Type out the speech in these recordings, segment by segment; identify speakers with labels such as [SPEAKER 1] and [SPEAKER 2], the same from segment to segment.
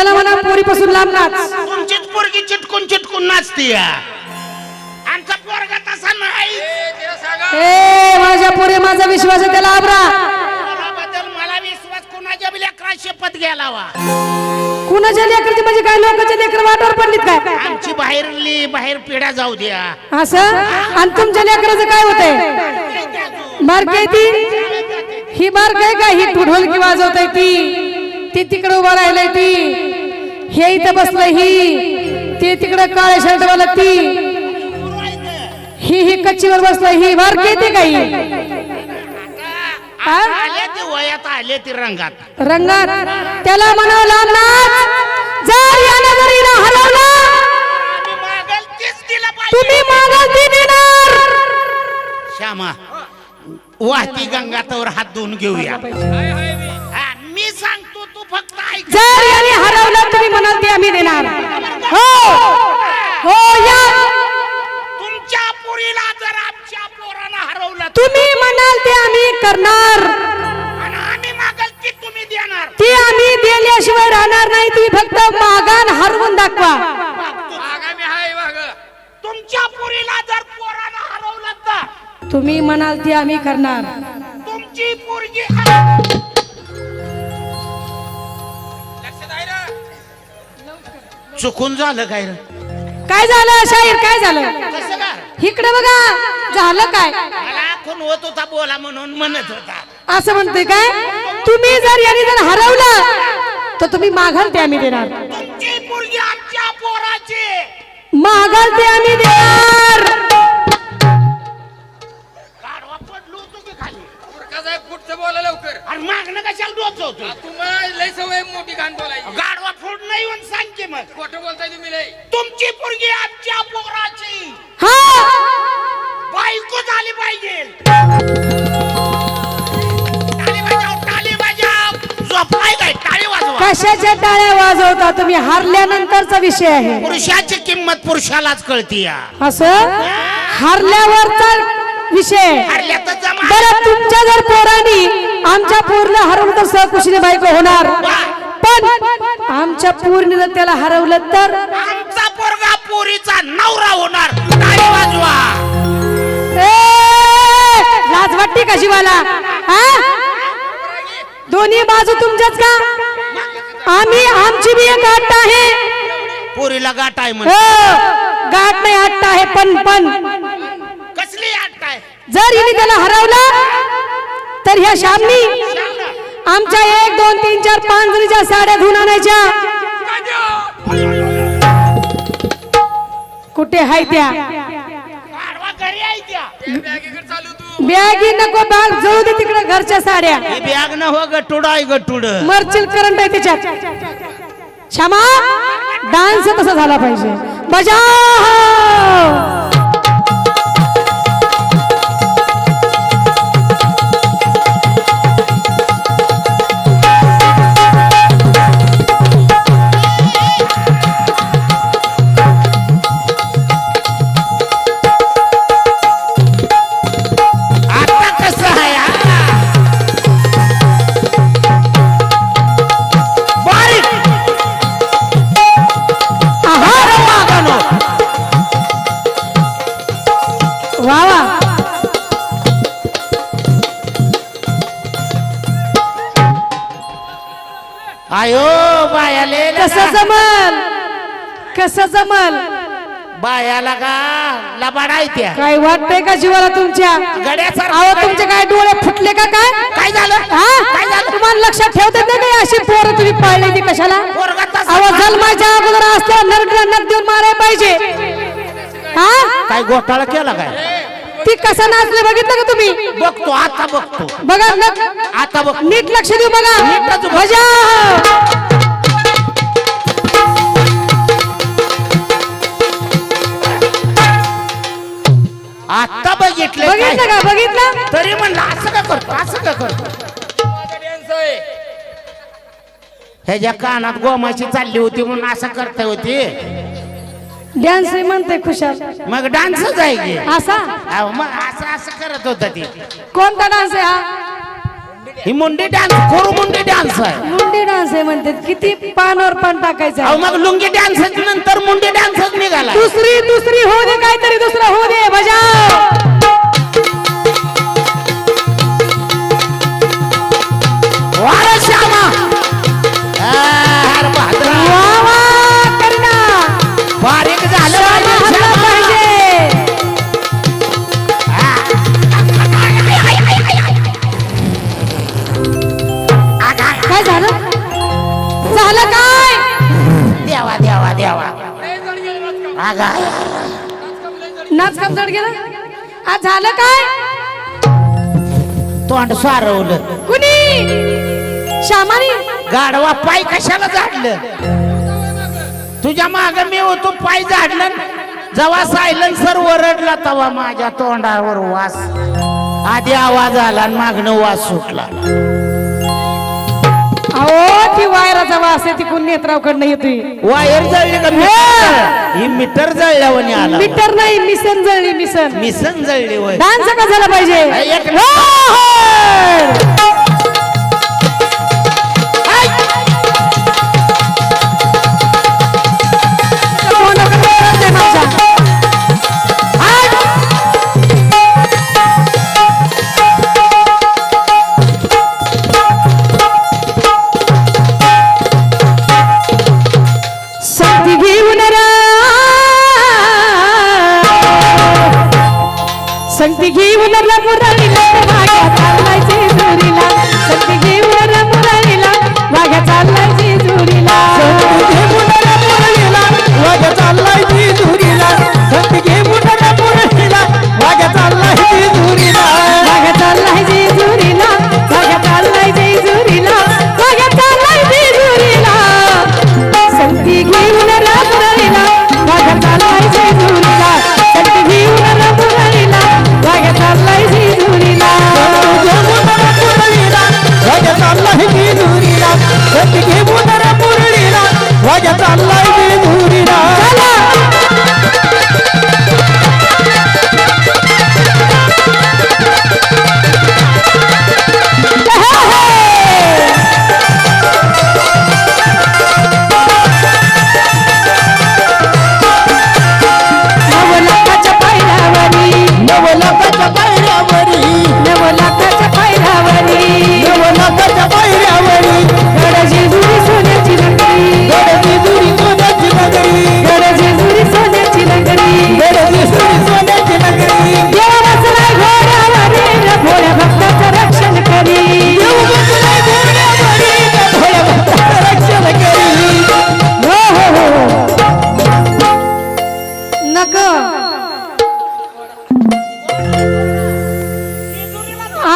[SPEAKER 1] याला म्हणा पोरीपासून लांब नाच.
[SPEAKER 2] तुमचीच पोरगी चिटकून चिटकून नाचते या आमचा पोरगा तसा नाही.
[SPEAKER 1] ए माझ्या पोरी माझा विश्वास आहे त्याला आबरा.
[SPEAKER 2] मला विश्वास? कुणाच्या बी लेकरा शपथ घ्यायला वा
[SPEAKER 1] कुणाच्या लेकरची म्हणजे काय? लोकांच्या लेकर वाटावर पडलीत काय?
[SPEAKER 2] आमची बाहेरली बाहेर पिढ्या जाऊ द्या.
[SPEAKER 1] असं? आणि तुमच्या लेकराचं काय होतंय? बारक आहे ती? ही बारक आहे का? ही तू ढोलकी वाजवत आहे ती. ती तिकडे उभा राहिलंय ती. हे इथं बसलंय ही. ते तिकडे काळ्या शर्ट वाला ती. ही ही कच्चीवर बसलंय ही. बारक येते का ही हा?
[SPEAKER 2] आले ते वयात आले ते रंगात.
[SPEAKER 1] रंगात. त्याला म्हणावं जर हरवलं तुम्ही मागाल ती देणार.
[SPEAKER 2] श्यामा वाहती गंगातावर हात धुवून घेऊया.
[SPEAKER 1] जर याने हरवलं तुम्ही म्हणाल ते आम्ही देणार. हो. हो या.
[SPEAKER 2] तुमच्या पुरीला जर आमच्या पोरानं हरवलं
[SPEAKER 1] तुम्ही म्हणाल ते आम्ही करणार.
[SPEAKER 2] आणि आम्ही मागल ती तुम्ही देणार.
[SPEAKER 1] ती आम्ही दिल्याशिवाय राहणार नाही ती फक्त मागान हरवून दाखवा.
[SPEAKER 2] तुमच्या पुरीला जर पोरानं हरवलं तर
[SPEAKER 1] तुम्ही म्हणाल ती आम्ही करणार.
[SPEAKER 2] तुमची पोरगी चुकून झालं काय रे?
[SPEAKER 1] काय झालं शाहीर? काय झालं?
[SPEAKER 2] कसं का
[SPEAKER 1] इकडे बघा झालं काय?
[SPEAKER 2] मला खून होत होता बोला म्हणून म्हणत होता.
[SPEAKER 1] असं म्हणते काय? तुम्ही जर यांनी जर हरवलं तर तुम्ही मागाल ते आम्ही देणार.
[SPEAKER 2] तुमची पोरगी आमच्या पोराची.
[SPEAKER 1] मागाल ते आम्ही देणार.
[SPEAKER 3] पुढचं बोला लवकर.
[SPEAKER 2] आणि मागणं कशाला डोच होतो?
[SPEAKER 3] तुम्हाला लय सवय मोठी घाण बोलायची.
[SPEAKER 2] गाढवा फोड नाही येऊन सांग की मग.
[SPEAKER 3] खोटं बोलताय तुम्ही लय.
[SPEAKER 2] तुमची पोरगी आमच्या पोराची.
[SPEAKER 1] हा!
[SPEAKER 2] बायको झाली पाहिजे. टाळी वाजव टाळी वाजव झोपलाय काय? टाळी वाजवा.
[SPEAKER 1] कशाच्या टाळ्या वाजवता? तुम्ही हारल्यानंतरचा विषय आहे.
[SPEAKER 2] पुरुषाची किंमत पुरुषालाच कळती या
[SPEAKER 1] असं हारल्यावरचा विषय. बरं तुमच्या जर पोरांनी आमच्या पूर्ण हरवलं तर सहकुशीने बायको होणार. पण आमच्या पूर्णीनं त्याला हरवलं तर?
[SPEAKER 2] आमचा पोरगा पोरीचा नवरा होणार. वाजवा.
[SPEAKER 1] ए, लाज वाटते का शिवाला हा? दोन्ही बाजू तुमच्याच का? आम्ही आमची बी एक अट्ट आहे.
[SPEAKER 2] पोरीला गाठ आहे
[SPEAKER 1] हो गाठ नाही अट्ट आहे पण पण.
[SPEAKER 2] कसली आठ?
[SPEAKER 1] जर हिने त्याला हरवलं तर ह्या श्यामनी आमच्या एक दोन तीन चार पाच जणीच्या साड्या धुवून आणायच्या. कुठे हाय त्या? बॅगी नको बॅग जळू दे तिकडे घरच्या साड्या.
[SPEAKER 2] ही बॅग न हो गटुड आहे गटुड.
[SPEAKER 1] मर्चिल करंट आहे त्याच्यात क्षमा डान्स तसा झाला पाहिजे. बजा जमल? कसं जमल?
[SPEAKER 2] बायाला का? लबाडाय त्या.
[SPEAKER 1] काय वाटतंय का जीवाला तुमच्या?
[SPEAKER 2] गड्यासारखं
[SPEAKER 1] अहो तुमचे काय डोळे फुटले का काय?
[SPEAKER 2] काय झालं?
[SPEAKER 1] हा?
[SPEAKER 2] काय झालं?
[SPEAKER 1] तुम्हाला लक्षात ठेवतात नाही काय अशी पोरं तुम्ही पाळली ती कशाला?
[SPEAKER 2] पोरगा तसा
[SPEAKER 1] अहो जन्माच्या अगोदर असल्या नरडीला नख देऊन मारायला पाहिजे. हा?
[SPEAKER 2] काय घोटाळा केला काय?
[SPEAKER 1] ती कसा नाचले बघितलं का तुम्ही?
[SPEAKER 2] बघतो आता बघतो.
[SPEAKER 1] बघा
[SPEAKER 2] आता बघ
[SPEAKER 1] नीट लक्ष देऊ बघा.
[SPEAKER 2] आता बघितलं
[SPEAKER 1] बघितलं? का? बघितलं?
[SPEAKER 2] तरी म्हणलं असं का करतो? असं का करतो?
[SPEAKER 3] डॅन्स
[SPEAKER 2] ह्याच्या कानात गोमाशी चालली होती म्हणून असं करता होती?
[SPEAKER 1] डान्स म्हणते खुशाल.
[SPEAKER 2] मग डान्सच आहे की?
[SPEAKER 1] असा?
[SPEAKER 2] अहो, मग असं असं करत होत ती.
[SPEAKER 1] कोणता डान्स आहे हा?
[SPEAKER 2] ही मुंडी डान्स कोरू मुंडी डान्स आहे.
[SPEAKER 1] मुंडी डान्स आहे म्हणतात किती पानावर पान टाकायचं
[SPEAKER 2] अहो
[SPEAKER 1] आहे.
[SPEAKER 2] मग लुंगी डान्स नंतर मुंडी डान्सच निघाला.
[SPEAKER 1] दुसरी दुसरी होऊ दे काहीतरी दुसरं होऊ नाच काम जड गेलं? आज झालं काय?
[SPEAKER 2] तोंड सारवलं
[SPEAKER 1] कुणी? श्यामानी?
[SPEAKER 2] गाडवा पाय कशाला झाडलं? तुझ्या माग मी होतो पाय झाडलं. जेव्हा सायलन्सर वरडला तेव्हा माझ्या तोंडावर वास. आधी आवाज आला आणि मागणं वास सुटला.
[SPEAKER 1] ती वायराचा वास आहे ती कोण नेत्रावकडनं येतोय?
[SPEAKER 2] वायर जळली का मीटर? ही! मीटर जळल्यावानी आला.
[SPEAKER 1] मीटर नाही मिसन जळली मिसन.
[SPEAKER 2] मिसन जळली वय
[SPEAKER 1] डान्स का झाला पाहिजे?
[SPEAKER 2] एक
[SPEAKER 1] हो, हो.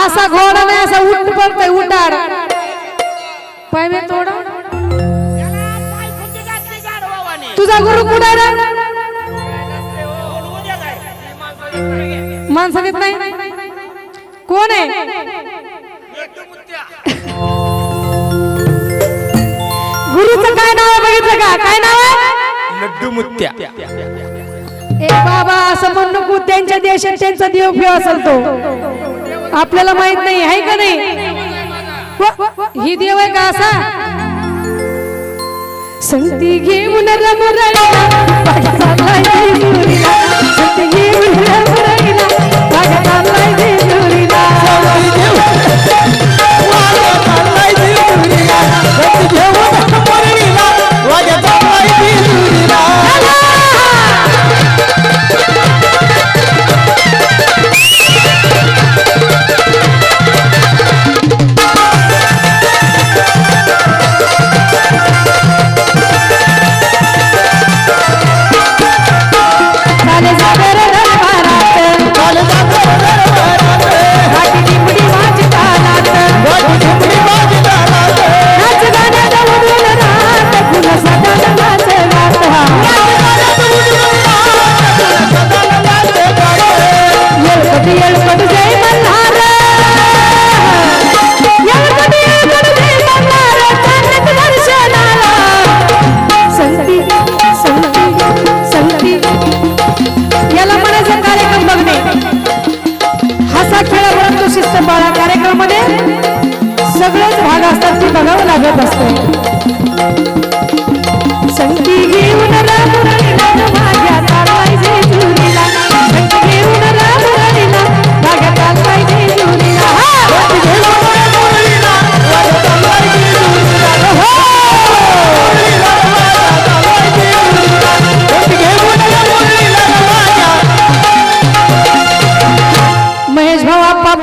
[SPEAKER 1] असा घोडा नाही असा उठ पडतोय उठाड. पाय मी तोडा. तुझा गुरु कुठे रे? माणसं देत नाही. कोण आहे? गुरुचं काय नाव आहे? बघितलं का? काय नाव आहे?
[SPEAKER 3] लड्डू मुत्या.
[SPEAKER 1] बाबा असं म्हणू नको. त्यांच्या देशात त्यांचा देव असेल तो आपल्याला माहीत नाही आहे का नाही? ही देव आहे का असा? संगती घेऊन रमुरळीला